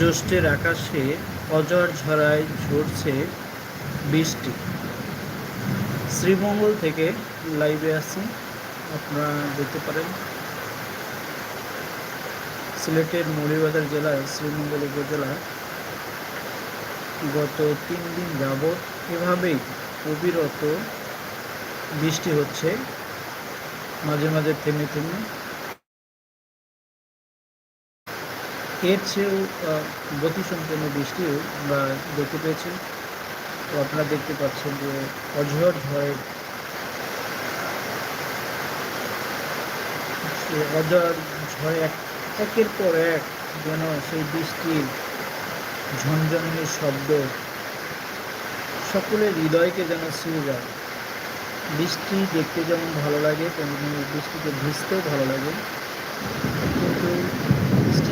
জ্যৈষ্ঠের আকাশে অজর ঝরায় ঝরছে বৃষ্টি। শ্রীমঙ্গল থেকে লাইভে আছি। আপনারা দেখতে পারেন। সিলেটের মৌলভীবাজার জেলার শ্রীমঙ্গল উপজেলা গত তিন দিন যাবৎ এভাবেই অবিরত বৃষ্টি হচ্ছে। মাঝে মাঝে থেমে থেমে এর চেয়েও গতিসম্পন্ন বৃষ্টিও আমরা দেখতে পেয়েছি। তো আপনারা দেখতে পাচ্ছেন যে অঝর ঝড়ে সে অঝর ঝড়ে এক, একের পর এক যেন সেই বৃষ্টির ঝনঝনির শব্দ সকলের হৃদয়কে যেন ছুঁয়ে যায়। বৃষ্টি দেখতে যেমন ভালো লাগে, তেমনি বৃষ্টিতে ভিজতেও ভালো লাগে। কিন্তু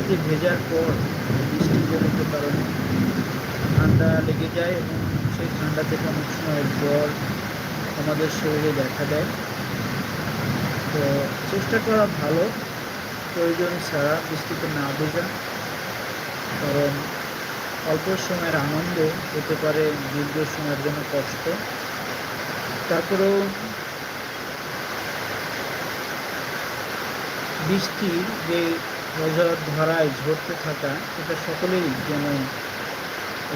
বৃষ্টিতে ভেজার পর বৃষ্টিজনিত কারণে ঠান্ডা লেগে যায় এবং সেই ঠান্ডা থেকে অনেক সময় জ্বর আমাদের শরীরে দেখা দেয়। তো চেষ্টা করা ভালো, প্রয়োজন ছাড়া বৃষ্টিতে না ভেজা। কারণ অল্প সময়ের আনন্দ হতে পারে দীর্ঘ সময়ের জন্য কষ্ট। তারপরেও বৃষ্টির যে অঝর ধারায় ঝরতে থাকা, এটা সকলেই যেন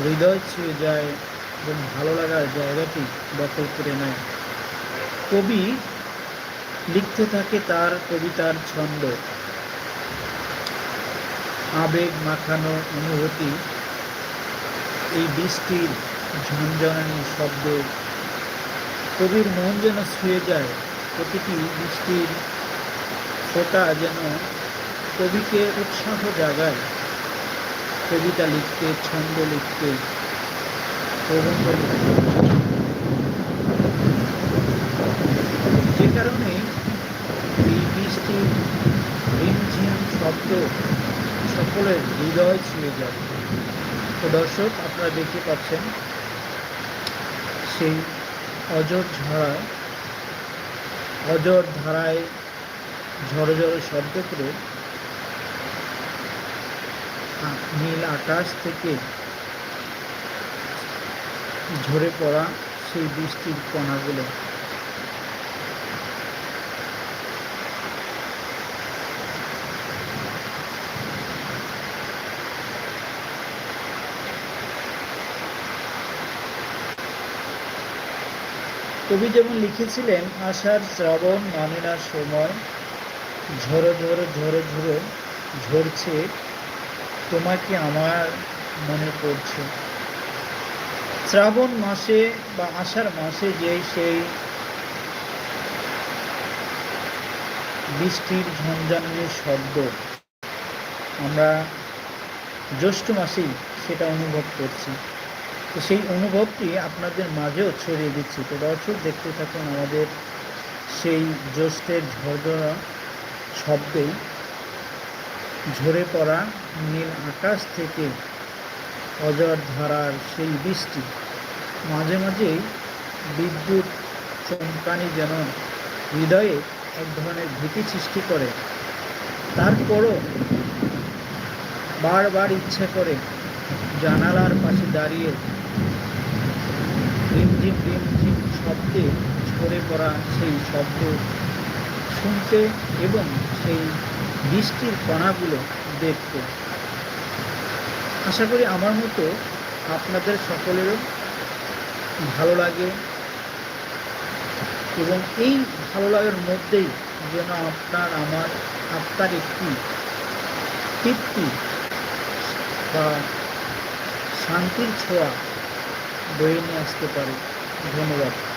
হৃদয় ছুঁয়ে যায় এবং ভালো লাগার জায়গাটি দখল করে নেয়। কবি লিখতে থাকে তার কবিতার ছন্দ। আবেগ মাখানো অনুভূতি, এই বৃষ্টির ঝনঝনানি শব্দ। কবির মন যেন ছুঁয়ে যায়, প্রতিটি বৃষ্টির ফোটা যেন কবিকে উৎসাহ জাগায়। কবিতা লিখতে, ছন্দ লিখতে, প্রবন্ধ লিখতে। যে কারণে এই বৃষ্টির রিমঝিম শব্দ সকলের হৃদয় ছুঁয়ে যায়। তো দর্শক, আপনারা দেখতে পাচ্ছেন, সেই অজর ঝড়ায় অজর ধারায় ঝড়ো ঝড়ো শব্দ করে নীল আকাশ থেকে ঝরে পড়া সেই বৃষ্টির কণাগুলো। কবি যেমন লিখেছিলেন, আষাঢ় শ্রাবণ মামিনার সময় ঝরো ঝরো ঝরো ঝরো ঝরছে তোমাকে আমার মনে পড়ছে। শ্রাবণ মাসে বা আষাঢ় মাসে যেই সেই বৃষ্টির ঝঞ্ঝানির শব্দ আমরা জ্যৈষ্ঠ মাসেই সেটা অনুভব করছি। তো সেই অনুভবটি আপনাদের মাঝেও ছড়িয়ে দিচ্ছি। তো দর্শক, দেখতে থাকুন আমাদের সেই জ্যৈষ্ঠের ঝরঝরা শব্দেই। ঝরে পড়া নীল আকাশ থেকে অজর ধারার সেই বৃষ্টি। মাঝে মাঝেই বিদ্যুৎ চমকানি যেন হৃদয়ে এক ধরনের ভীতি সৃষ্টি করে। তারপরও বারবার ইচ্ছে করে জানালার পাশে দাঁড়িয়ে রিমঝিম রিমঝিম শব্দে ঝরে পড়া সেই শব্দ শুনতে এবং সেই বৃষ্টির কণাগুলো দেখতে। আশা করি আমার মতো আপনাদের সকলেরও ভালো লাগে এবং এই ভালো লাগার মধ্যেই যেন আপনার, আমার, আত্মার একটি তৃপ্তি বা শান্তির ছোঁয়া বয়ে নিয়ে আসতে পারে। ধন্যবাদ।